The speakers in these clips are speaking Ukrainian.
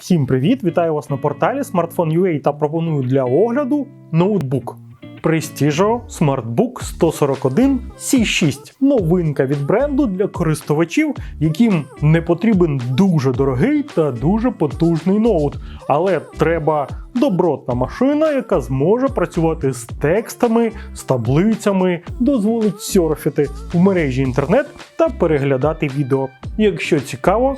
Всім привіт! Вітаю вас на порталі Smartphone.ua та пропоную для огляду ноутбук. Prestigio SmartBook 141 C6. Новинка від бренду для користувачів, яким не потрібен дуже дорогий та дуже потужний ноут. Але треба добротна машина, яка зможе працювати з текстами, з таблицями, дозволить серфити в мережі інтернет та переглядати відео. Якщо цікаво,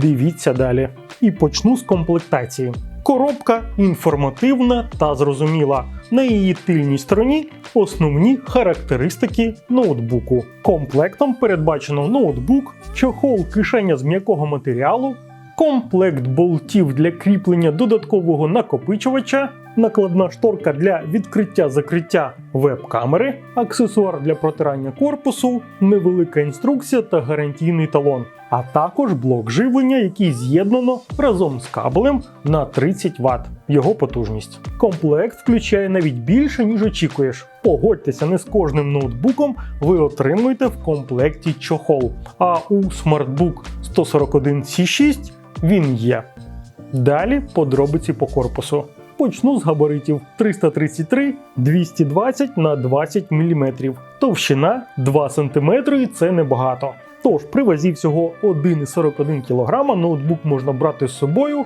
дивіться далі. І почну з комплектації. Коробка інформативна та зрозуміла. На її тильній стороні основні характеристики ноутбуку. Комплектом передбачено ноутбук, чохол кишеня з м'якого матеріалу, комплект болтів для кріплення додаткового накопичувача, накладна шторка для відкриття-закриття веб-камери, аксесуар для протирання корпусу, невелика інструкція та гарантійний талон, а також блок живлення, який з'єднано разом з кабелем на 30 Вт. Його потужність. Комплект включає навіть більше, ніж очікуєш. Погодьтеся, не з кожним ноутбуком ви отримуєте в комплекті чохол. А у SmartBook 141 C6 він є. Далі подробиці по корпусу. Почну з габаритів 333 220 на 20 мм. Товщина 2 см і це небагато. Тож при всього 1,41 кг ноутбук можна брати з собою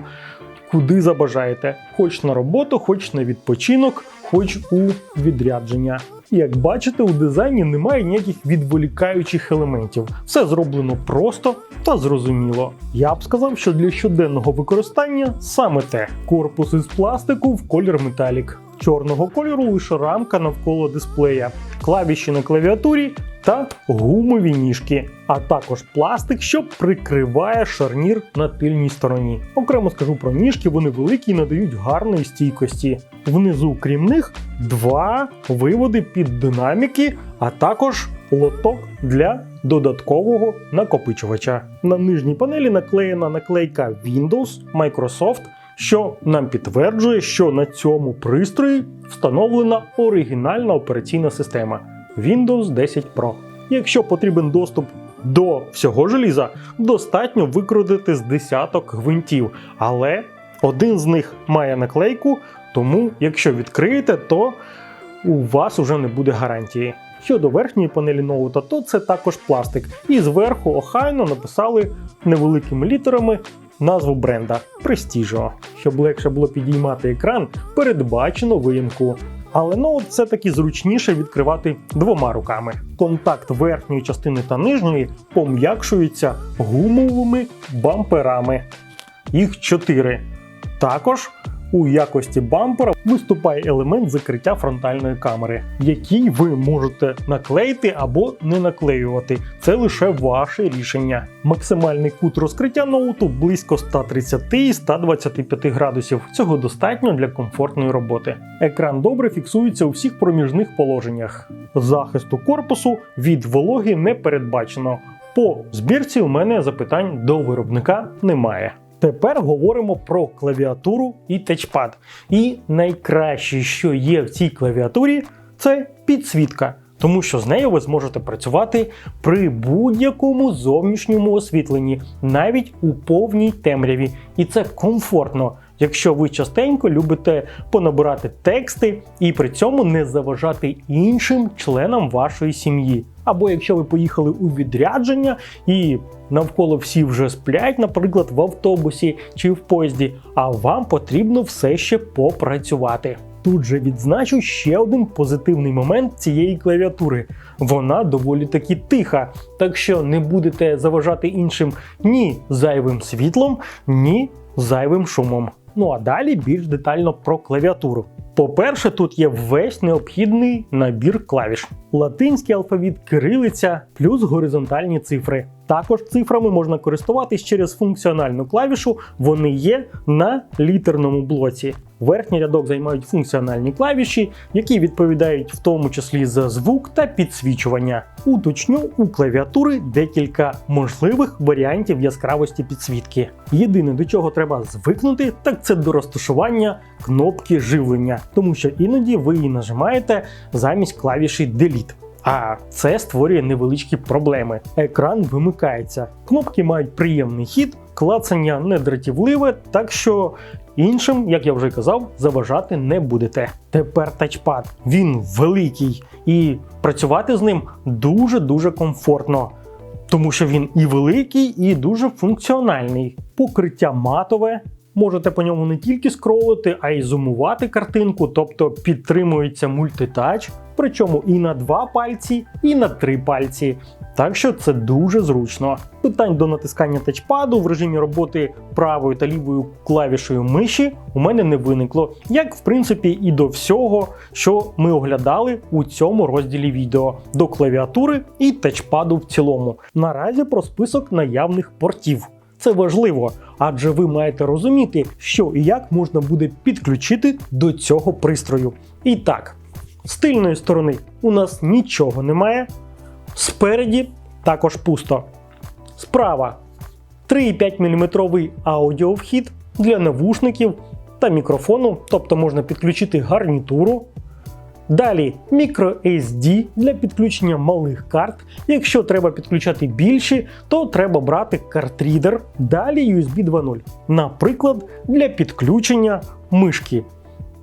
куди забажаєте, хоч на роботу, хоч на відпочинок, хоч у відрядження. Як бачите, у дизайні немає ніяких відволікаючих елементів. Все зроблено просто та зрозуміло. Я б сказав, що для щоденного використання саме те: корпус із пластику в колір металік. Чорного кольору лише рамка навколо дисплея, клавіші на клавіатурі та гумові ніжки, а також пластик, що прикриває шарнір на тильній стороні. Окремо скажу про ніжки, вони великі і надають гарної стійкості. Внизу, крім них, два виводи під динаміки, а також лоток для додаткового накопичувача. На нижній панелі наклеєна наклейка Windows Microsoft. Що нам підтверджує, що на цьому пристрої встановлена оригінальна операційна система Windows 10 Pro. Якщо потрібен доступ до всього желіза, достатньо викрутити з десяток гвинтів, але один з них має наклейку, тому якщо відкриєте, то у вас уже не буде гарантії. Щодо верхньої панелі ноута, то це також пластик. І зверху охайно написали невеликими літерами назву бренда Prestigio. Щоб легше було підіймати екран, передбачено виїмку. Але ноут все-таки зручніше відкривати двома руками. Контакт верхньої частини та нижньої пом'якшується гумовими бамперами. Їх чотири. Також у якості бампера виступає елемент закриття фронтальної камери, який ви можете наклеїти або не наклеювати. Це лише ваше рішення. Максимальний кут розкриття ноуту близько 130 і 125 градусів. Цього достатньо для комфортної роботи. Екран добре фіксується у всіх проміжних положеннях. Захисту корпусу від вологи не передбачено. По збірці у мене запитань до виробника немає. Тепер говоримо про клавіатуру і тачпад. І найкраще, що є в цій клавіатурі, це підсвітка. Тому що з нею ви зможете працювати при будь-якому зовнішньому освітленні, навіть у повній темряві. І це комфортно, якщо ви частенько любите понабирати тексти і при цьому не заважати іншим членам вашої сім'ї. Або якщо ви поїхали у відрядження і навколо всі вже сплять, наприклад, в автобусі чи в поїзді, а вам потрібно все ще попрацювати. Тут же відзначу ще один позитивний момент цієї клавіатури. Вона доволі таки тиха, так що не будете заважати іншим ні зайвим світлом, ні зайвим шумом. Ну а далі більш детально про клавіатуру. По-перше, тут є весь необхідний набір клавіш: латинський алфавіт, кирилиця, плюс горизонтальні цифри. Також цифрами можна користуватись через функціональну клавішу, вони є на літерному блоці. Верхній рядок займають функціональні клавіші, які відповідають в тому числі за звук та підсвічування. Уточню у клавіатури декілька можливих варіантів яскравості підсвітки. Єдине до чого треба звикнути, так це до розташування кнопки живлення, тому що іноді ви її нажимаєте замість клавіші Delete. А це створює невеличкі проблеми. Екран вимикається. Кнопки мають приємний хід, клацання не дратівливе, так що іншим, як я вже казав, заважати не будете. Тепер тачпад. Він великий і працювати з ним дуже-дуже комфортно. Тому що він і великий, і дуже функціональний. Покриття матове. Можете по ньому не тільки скролити, а й зумувати картинку, тобто підтримується мультитач, причому і на два пальці, і на три пальці. Так що це дуже зручно. Питань до натискання тачпаду в режимі роботи правою та лівою клавішею миші у мене не виникло, як в принципі і до всього, що ми оглядали у цьому розділі відео до клавіатури і тачпаду в цілому. Наразі про список наявних портів. Це важливо, адже ви маєте розуміти, що і як можна буде підключити до цього пристрою. І так, з тильної сторони у нас нічого немає. Спереді також пусто. Справа 3,5 мм аудіовхід для навушників та мікрофону, тобто можна підключити гарнітуру. Далі microSD для підключення малих карт. Якщо треба підключати більші, то треба брати картрідер. Далі USB 2.0, наприклад, для підключення мишки.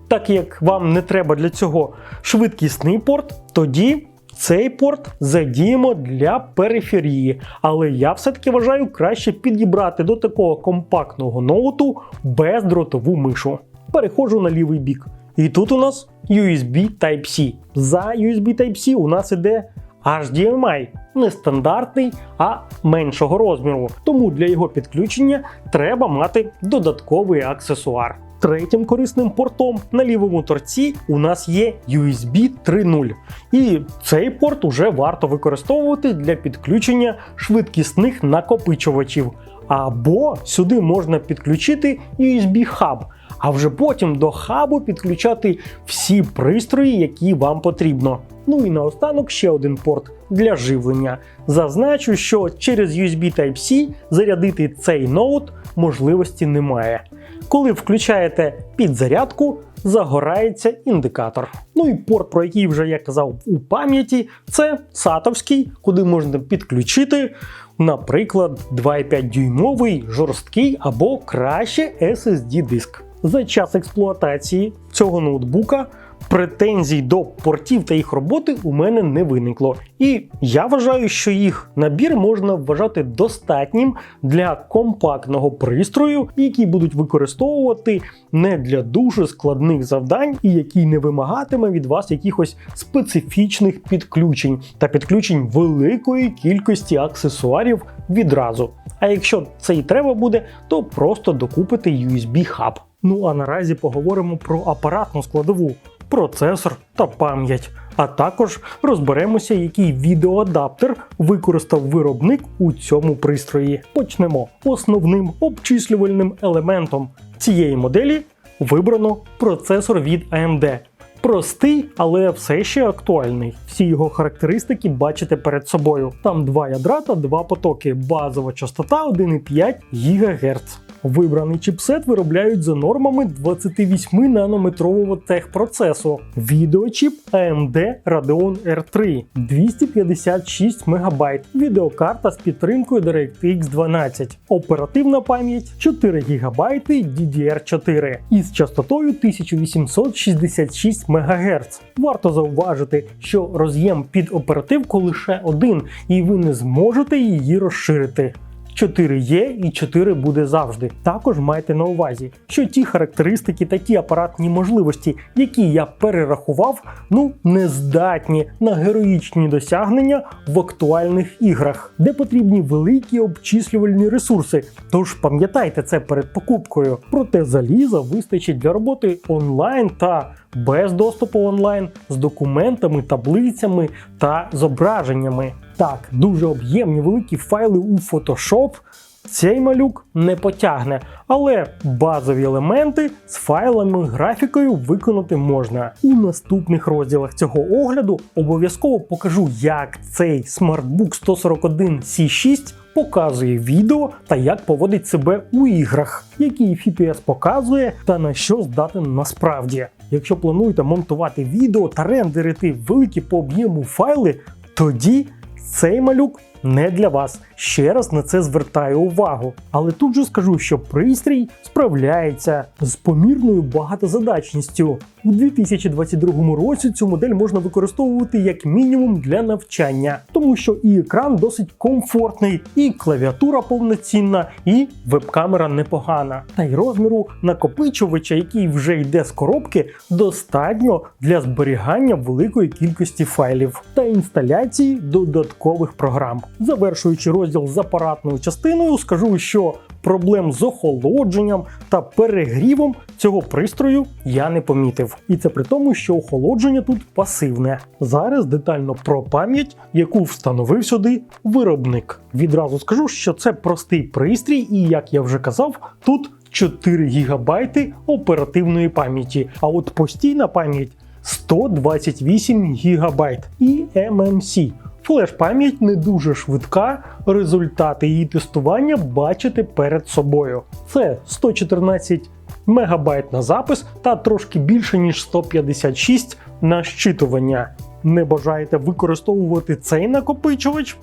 Так як вам не треба для цього швидкісний порт, тоді цей порт задіємо для периферії. Але я все-таки вважаю краще підібрати до такого компактного ноуту бездротову мишу. Переходжу на лівий бік. І тут у нас USB Type-C. За USB Type-C у нас іде HDMI, не стандартний, а меншого розміру. Тому для його підключення треба мати додатковий аксесуар. Третім корисним портом на лівому торці у нас є USB 3.0. І цей порт уже варто використовувати для підключення швидкісних накопичувачів. Або сюди можна підключити USB-хаб, а вже потім до хабу підключати всі пристрої, які вам потрібно. Ну і наостанок ще один порт для живлення. Зазначу, що через USB Type-C зарядити цей ноут можливості немає. Коли включаєте підзарядку, загорається індикатор. Ну і порт, про який вже я казав у пам'яті, це сатовський, куди можна підключити, наприклад, 2,5 дюймовий жорсткий або краще SSD диск. За час експлуатації цього ноутбука претензій до портів та їх роботи у мене не виникло. І я вважаю, що їх набір можна вважати достатнім для компактного пристрою, який будуть використовувати не для дуже складних завдань і який не вимагатиме від вас якихось специфічних підключень та підключень великої кількості аксесуарів відразу. А якщо це і треба буде, то просто докупите USB-хаб. Ну а наразі поговоримо про апаратну складову процесор та пам'ять. А також розберемося, який відеоадаптер використав виробник у цьому пристрої. Почнемо. Основним обчислювальним елементом цієї моделі вибрано процесор від AMD. Простий, але все ще актуальний. Всі його характеристики бачите перед собою. Там два ядра та два потоки, базова частота 1,5 ГГц. Вибраний чіпсет виробляють за нормами 28 нанометрового техпроцесу. Відеочіп AMD Radeon R3 256 МБ. Відеокарта з підтримкою DirectX 12. Оперативна пам'ять 4 ГБ DDR4 із частотою 1866 МГц. Варто зауважити, що роз'єм під оперативку лише один, і ви не зможете її розширити. 4 є і 4 буде завжди. Також майте на увазі, що ті характеристики та ті апаратні можливості, які я перерахував, ну не здатні на героїчні досягнення в актуальних іграх, де потрібні великі обчислювальні ресурси. Тож пам'ятайте це перед покупкою. Проте заліза вистачить для роботи онлайн та без доступу онлайн з документами, таблицями та зображеннями. Так, дуже об'ємні великі файли у Photoshop цей малюк не потягне, але базові елементи з файлами графікою виконати можна. У наступних розділах цього огляду обов'язково покажу, як цей SmartBook 141 C6 показує відео та як поводить себе у іграх, який FPS показує та на що здатен насправді. Якщо плануєте монтувати відео та рендерити великі по об'єму файли, тоді цей малюк не для вас. Ще раз на це звертаю увагу. Але тут же скажу, що пристрій справляється з помірною багатозадачністю. У 2022 році цю модель можна використовувати як мінімум для навчання, тому що і екран досить комфортний, і клавіатура повноцінна, і веб-камера непогана. Та й розміру накопичувача, який вже йде з коробки, достатньо для зберігання великої кількості файлів та інсталяції додаткових програм. Завершуючи розділ з апаратною частиною, скажу, що проблем з охолодженням та перегрівом цього пристрою я не помітив. І це при тому, що охолодження тут пасивне. Зараз детально про пам'ять, яку встановив сюди виробник. Відразу скажу, що це простий пристрій, і як я вже казав, тут 4 ГБ оперативної пам'яті. А от постійна пам'ять 128 ГБ і MMC. Флеш-пам'ять не дуже швидка, результати її тестування бачите перед собою. Це 114 МБ на запис та трошки більше, ніж 156 на щитування. Не бажаєте використовувати цей накопичувач?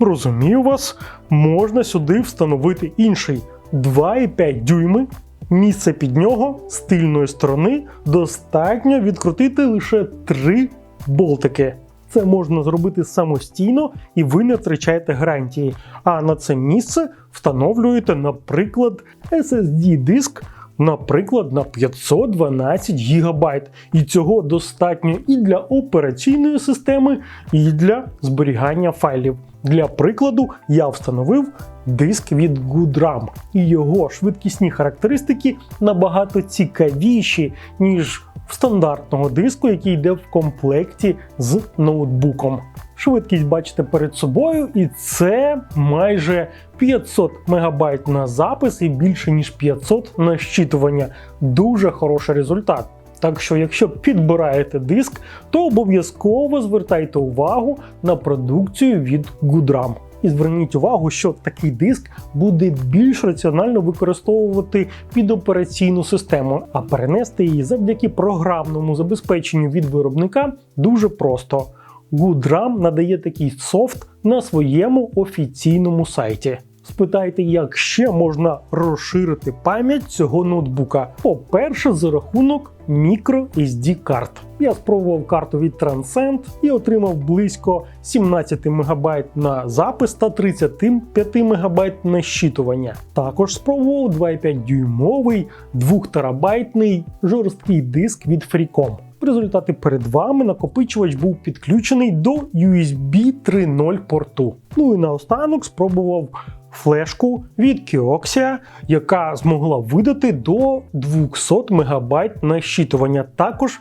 Розумію вас, можна сюди встановити інший 2,5 дюйми. Місце під нього з тильної сторони достатньо відкрутити лише 3 болтики. Це можна зробити самостійно і ви не втрачаєте гарантії. А на це місце встановлюєте, наприклад, SSD-диск, наприклад, на 512 ГБ. І цього достатньо і для операційної системи, і для зберігання файлів. Для прикладу, я встановив диск від GoodRAM, і його швидкісні характеристики набагато цікавіші, ніж в стандартного диску, який йде в комплекті з ноутбуком. Швидкість бачите перед собою, і це майже 500 МБ на запис і більше ніж 500 на щитування. Дуже хороший результат. Так що, якщо підбираєте диск, то обов'язково звертайте увагу на продукцію від GoodRAM. І зверніть увагу, що такий диск буде більш раціонально використовувати під операційну систему, а перенести її завдяки програмному забезпеченню від виробника дуже просто. GoodRAM надає такий софт на своєму офіційному сайті. Спитайте, як ще можна розширити пам'ять цього ноутбука. По-перше, за рахунок microSD карт. Я спробував карту від Transcend і отримав близько 17 МБ на запис та 35 МБ на щитування. Також спробував 2,5 дюймовий 2 терабайтний жорсткий диск від Freecom. В результаті перед вами накопичувач був підключений до USB 3.0 порту. Ну і наостанок спробував флешку від Kioxia, яка змогла видати до 200 МБ на щитування. Також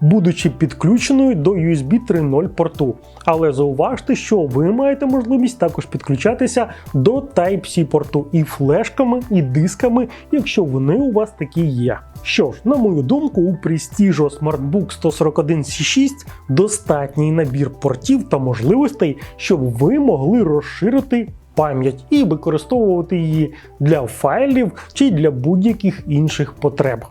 будучи підключеною до USB 3.0 порту. Але зауважте, що ви маєте можливість також підключатися до Type-C порту і флешками, і дисками, якщо вони у вас такі є. Що ж, на мою думку, у Prestige SmartBook 141C6 достатній набір портів та можливостей, щоб ви могли розширити пам'ять і використовувати її для файлів чи для будь-яких інших потреб.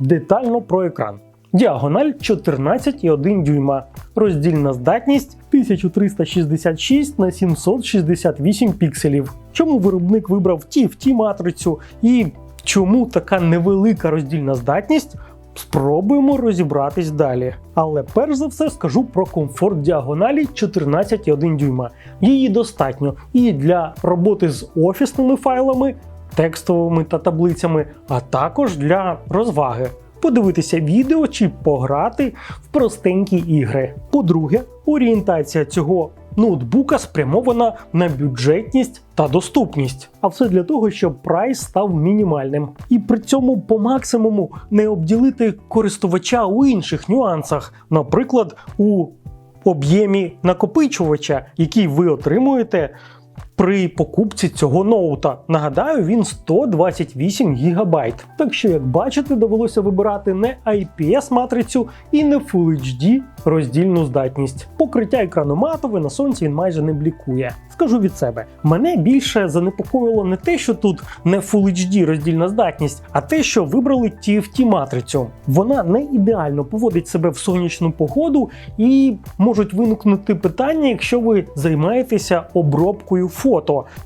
Детально про екран. Діагональ 14,1 дюйма. Роздільна здатність 1366 на 768 пікселів. Чому виробник вибрав TFT матрицю і чому така невелика роздільна здатність? Спробуємо розібратись далі. Але перш за все скажу про комфорт діагоналі 14,1 дюйма. Її достатньо і для роботи з офісними файлами, текстовими та таблицями, а також для розваги. Подивитися відео чи пограти в простенькі ігри. По-друге, орієнтація цього ноутбука спрямована на бюджетність та доступність. А все для того, щоб прайс став мінімальним. І при цьому по максимуму не обділити користувача у інших нюансах, наприклад, у об'ємі накопичувача, який ви отримуєте при покупці цього ноута. Нагадаю, він 128 ГБ. Так що, як бачите, довелося вибирати не IPS-матрицю і не Full HD роздільну здатність. Покриття екрану матове на сонці він майже не блікує. Скажу від себе, мене більше занепокоїло не те, що тут не Full HD роздільна здатність, а те, що вибрали TFT матрицю. Вона не ідеально поводить себе в сонячну погоду і можуть виникнути питання, якщо ви займаєтеся обробкою фото.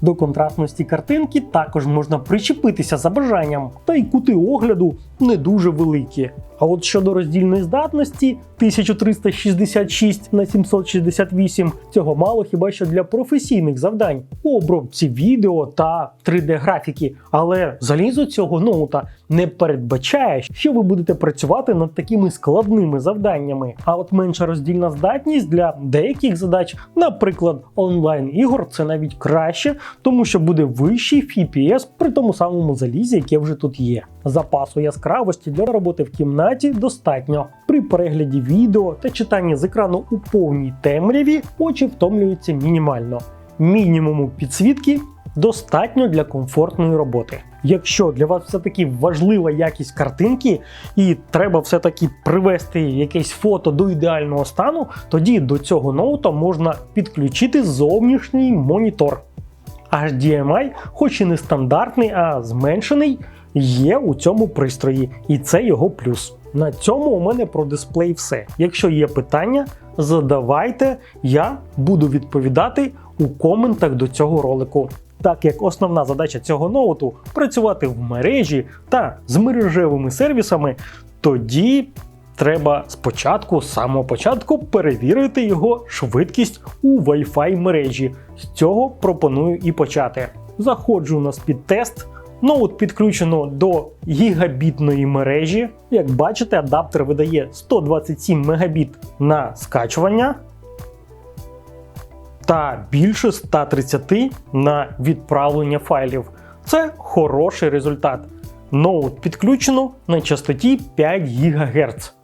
До контрастності картинки також можна причепитися за бажанням, та й кути огляду не дуже великі. А от щодо роздільної здатності 1366 на 768 цього мало хіба що для професійних завдань у обробці відео та 3D-графіки. Але залізо цього ноута не передбачає, що ви будете працювати над такими складними завданнями. А от менша роздільна здатність для деяких задач, наприклад, онлайн-ігор, це навіть краще, тому що буде вищий FPS при тому самому залізі, яке вже тут є. Запасу яскравості для роботи в кімнаті достатньо. При перегляді відео та читанні з екрану у повній темряві очі втомлюються мінімально. Мінімуму підсвітки достатньо для комфортної роботи. Якщо для вас все-таки важлива якість картинки і треба все-таки привести якесь фото до ідеального стану, тоді до цього ноута можна підключити зовнішній монітор. HDMI, хоч і не стандартний, а зменшений, є у цьому пристрої, і це його плюс. На цьому у мене про дисплей все. Якщо є питання, задавайте, я буду відповідати у коментах до цього ролику. Так як основна задача цього ноуту працювати в мережі та з мережевими сервісами, тоді треба спочатку, з самого початку, перевірити його швидкість у Wi-Fi мережі. З цього пропоную і почати. Заходжу на спідтест. Ноут підключено до гігабітної мережі. Як бачите, адаптер видає 127 Мбіт на скачування та більше 130 на відправлення файлів. Це хороший результат. Ноут підключено на частоті 5 ГГц.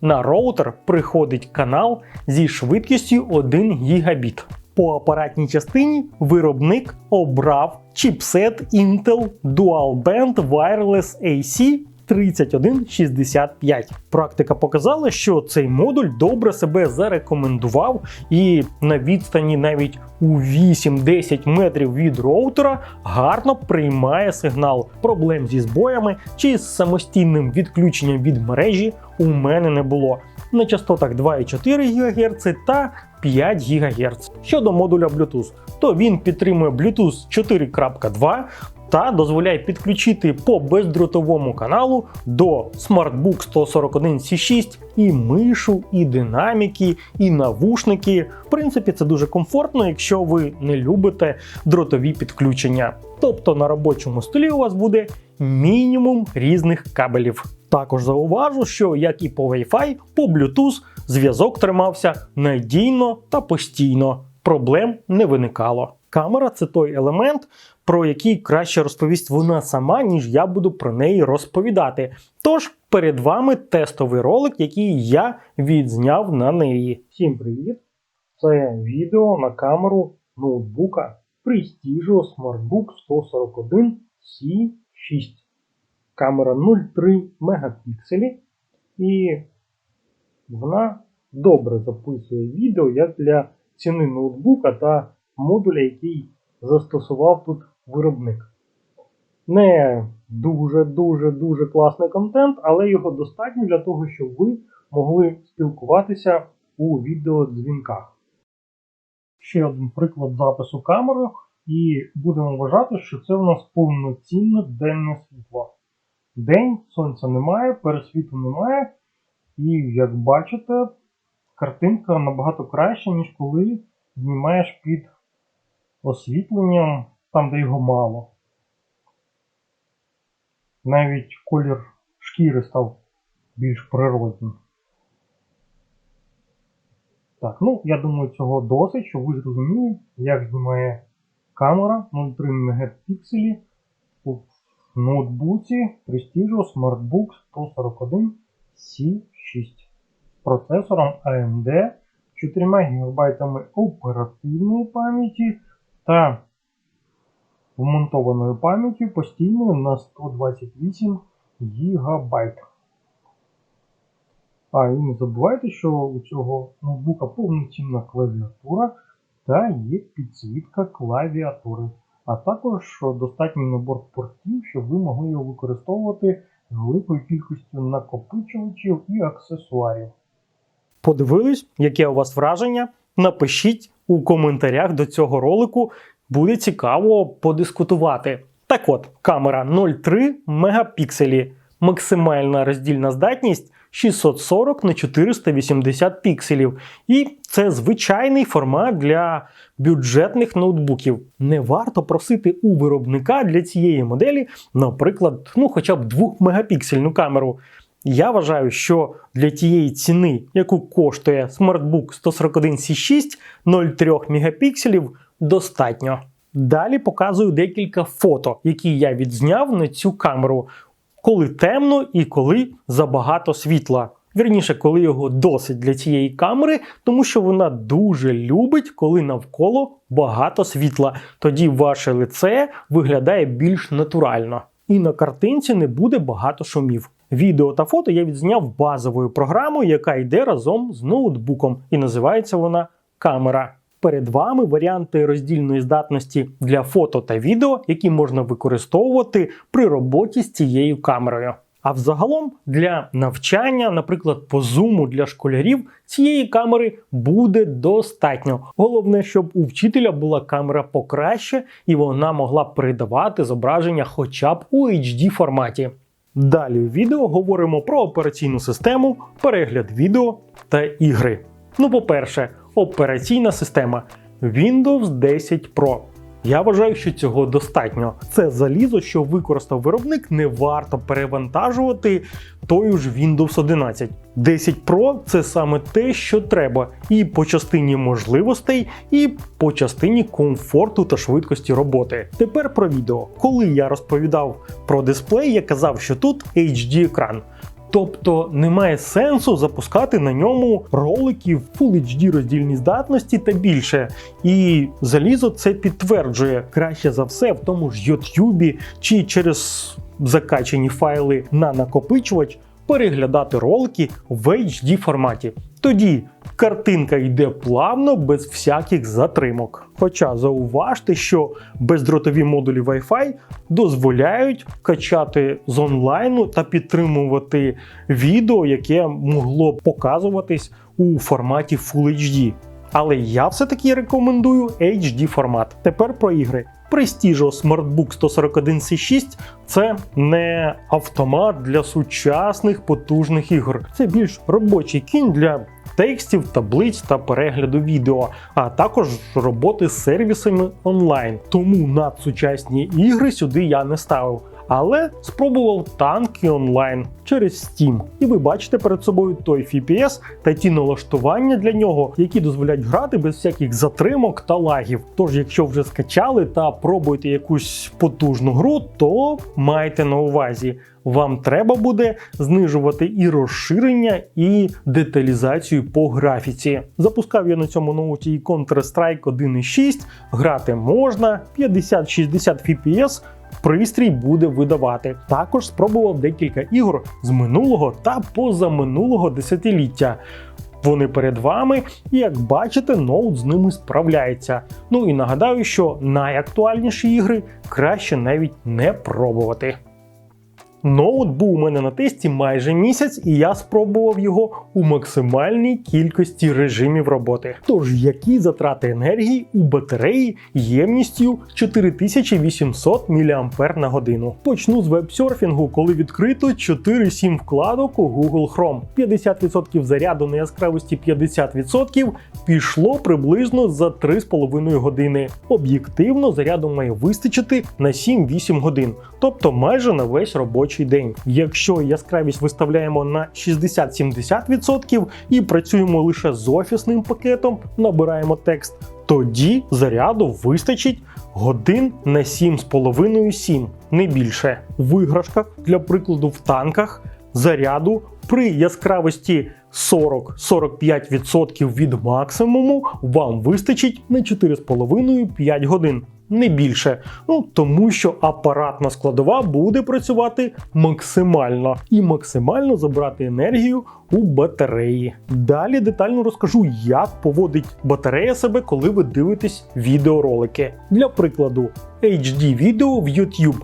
На роутер приходить канал зі швидкістю 1 Гбіт. По апаратній частині виробник обрав чіпсет Intel Dual Band Wireless AC 3165. Практика показала, що цей модуль добре себе зарекомендував, і на відстані навіть у 8-10 метрів від роутера гарно приймає сигнал. Проблем зі збоями чи з самостійним відключенням від мережі у мене не було. На частотах 2,4 ГГц та 5 ГГц. Щодо модуля Bluetooth, то він підтримує Bluetooth 4.2 та дозволяє підключити по бездротовому каналу до SmartBook 141C6 і мишу, і динаміки, і навушники. В принципі, це дуже комфортно, якщо ви не любите дротові підключення. Тобто на робочому столі у вас буде мінімум різних кабелів. Також зауважу, що як і по Wi-Fi, по Bluetooth зв'язок тримався надійно та постійно. Проблем не виникало. Камера це той елемент, про який краще розповість вона сама, ніж я буду про неї розповідати. Тож перед вами тестовий ролик, який я відзняв на неї. Всім привіт! Це відео на камеру ноутбука Prestigio SmartBook 141 C6. Камера 0,3 мегапікселі, і вона добре записує відео як для ціни ноутбука та модуля, який застосував тут виробник. Не дуже-дуже-дуже класний контент, але його достатньо для того, щоб ви могли спілкуватися у відеодзвінках. Ще один приклад запису камери, і будемо вважати, що це у нас повноцінне денне світло. День, сонця немає, пересвіту немає, і як бачите, картинка набагато краща, ніж коли знімаєш під освітленням там, де його мало. Навіть колір шкіри став більш природним. Так, ну, я думаю, цього досить, щоб ви зрозуміли, як знімає камера 0,3 мегапікселі у ноутбуці Prestigio SmartBook 141 C6 з процесором AMD 4 ГБ оперативної пам'яті та вмонтованою пам'яттю постійною на 128 ГБ. А і не забувайте, що у цього ноутбука повноцінна клавіатура та є підсвітка клавіатури, а також достатній набор портів, щоб ви могли його використовувати з великою кількістю накопичувачів і аксесуарів. Подивились, яке у вас враження? Напишіть у коментарях до цього ролику, буде цікаво подискутувати. Так от, камера 0,3 мегапікселі, максимальна роздільна здатність 640 на 480 пікселів. І це звичайний формат для бюджетних ноутбуків. Не варто просити у виробника для цієї моделі, наприклад, ну хоча б 2 мегапіксельну камеру. Я вважаю, що для тієї ціни, яку коштує SmartBook 141C6 0,3 мегапікселів, достатньо. Далі показую декілька фото, які я відзняв на цю камеру, коли темно і коли забагато світла. Вірніше, коли його досить для цієї камери, тому що вона дуже любить, коли навколо багато світла. Тоді ваше лице виглядає більш натурально. І на картинці не буде багато шумів. Відео та фото я відзняв базовою програмою, яка йде разом з ноутбуком, і називається вона камера. Перед вами варіанти роздільної здатності для фото та відео, які можна використовувати при роботі з цією камерою. А взагалом для навчання, наприклад, по зуму для школярів, цієї камери буде достатньо. Головне, щоб у вчителя була камера покраще і вона могла передавати зображення хоча б у HD форматі. Далі в відео говоримо про операційну систему, перегляд відео та ігри. Ну, по-перше, операційна система Windows 10 Pro. Я вважаю, що цього достатньо. Це залізо, що використав виробник, не варто перевантажувати тою ж Windows 11. 10 Pro це саме те, що треба, і по частині можливостей, і по частині комфорту та швидкості роботи. Тепер про відео. Коли я розповідав про дисплей, я казав, що тут HD екран. Тобто немає сенсу запускати на ньому ролики в Full HD роздільній здатності та більше. І залізо це підтверджує краще за все в тому ж YouTube чи через закачені файли на накопичувач переглядати ролики в HD форматі. Тоді картинка йде плавно, без всяких затримок. Хоча зауважте, що бездротові модулі Wi-Fi дозволяють качати з онлайну та підтримувати відео, яке могло б показуватись у форматі Full HD. Але я все-таки рекомендую HD формат. Тепер про ігри. Prestigio SmartBook 141C6 це не автомат для сучасних потужних ігор. Це більш робочий кінь для текстів, таблиць та перегляду відео, а також роботи з сервісами онлайн. Тому надсучасні ігри сюди я не ставив. Але спробував танки онлайн через Steam. І ви бачите перед собою той FPS та ті налаштування для нього, які дозволяють грати без всяких затримок та лагів. Тож, якщо вже скачали та пробуєте якусь потужну гру, то майте на увазі. Вам треба буде знижувати і розширення, і деталізацію по графіці. Запускав я на цьому ноуті і Counter-Strike 1.6, грати можна, 50-60 FPS пристрій буде видавати. Також спробував декілька ігор з минулого та позаминулого десятиліття. Вони перед вами, і як бачите, ноут з ними справляється. Ну і нагадаю, що найактуальніші ігри краще навіть не пробувати. Ноут був у мене на тесті майже місяць, і я спробував його у максимальній кількості режимів роботи. Тож, які затрати енергії у батареї ємністю 4800 мАч на годину. Почну з веб-серфінгу, коли відкрито 4-7 вкладок у Google Chrome. 50% заряду на яскравості 50% пішло приблизно за 3,5 години. Об'єктивно заряду має вистачити на 7-8 годин, тобто майже на весь робочий робочий день. Якщо яскравість виставляємо на 60-70% і працюємо лише з офісним пакетом, набираємо текст, тоді заряду вистачить годин на 7,5-7, не більше. В іграшках, для прикладу, в танках заряду при яскравості 40-45% від максимуму вам вистачить на 4,5-5 годин. Не більше. Ну тому що апаратна складова буде працювати максимально і максимально забрати енергію у батареї. Далі детально розкажу, як поводить батарея себе, коли ви дивитесь відеоролики. Для прикладу, HD відео в YouTube.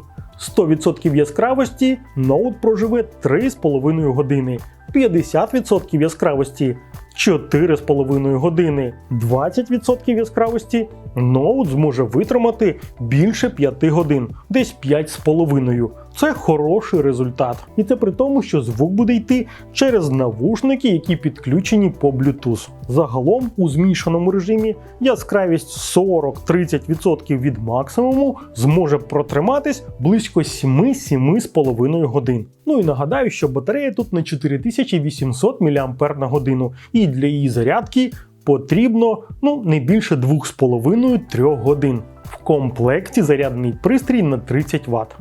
100% яскравості ноут проживе 3,5 години, 50% яскравості 4,5 години, 20% яскравості ноут зможе витримати більше 5 годин, десь 5,5. Це хороший результат. І це при тому, що звук буде йти через навушники, які підключені по Bluetooth. Загалом у змішаному режимі яскравість 40-30% від максимуму зможе протриматись близько 7-7,5 годин. Ну і нагадаю, що батарея тут на 4800 мАч на годину, і для її зарядки потрібно ну не більше 2,5-3 годин. В комплекті зарядний пристрій на 30 Вт.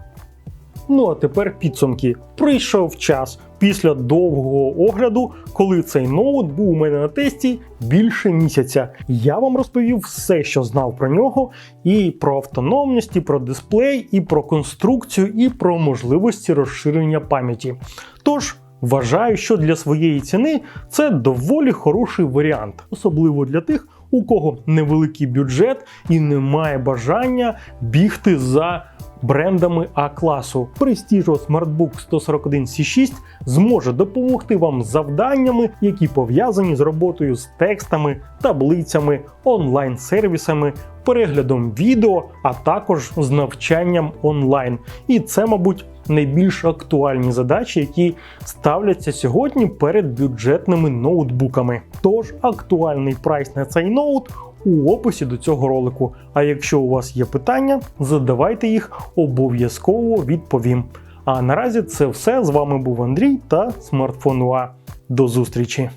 Ну а тепер підсумки. Прийшов час після довгого огляду, коли цей ноут був у мене на тесті більше місяця. Я вам розповів все, що знав про нього, і про автономність, і про дисплей, і про конструкцію, і про можливості розширення пам'яті. Тож. Вважаю, що для своєї ціни це доволі хороший варіант, особливо для тих, у кого невеликий бюджет і немає бажання бігти за брендами А-класу. Prestigio SmartBook 141 C6 зможе допомогти вам з завданнями, які пов'язані з роботою з текстами, таблицями, онлайн-сервісами, переглядом відео, а також з навчанням онлайн. І це, мабуть, найбільш актуальні задачі, які ставляться сьогодні перед бюджетними ноутбуками. Тож актуальний прайс на цей ноут у описі до цього ролику. А якщо у вас є питання, задавайте їх обов'язково відповім. А наразі це все. З вами був Андрій та смартфон УА. До зустрічі!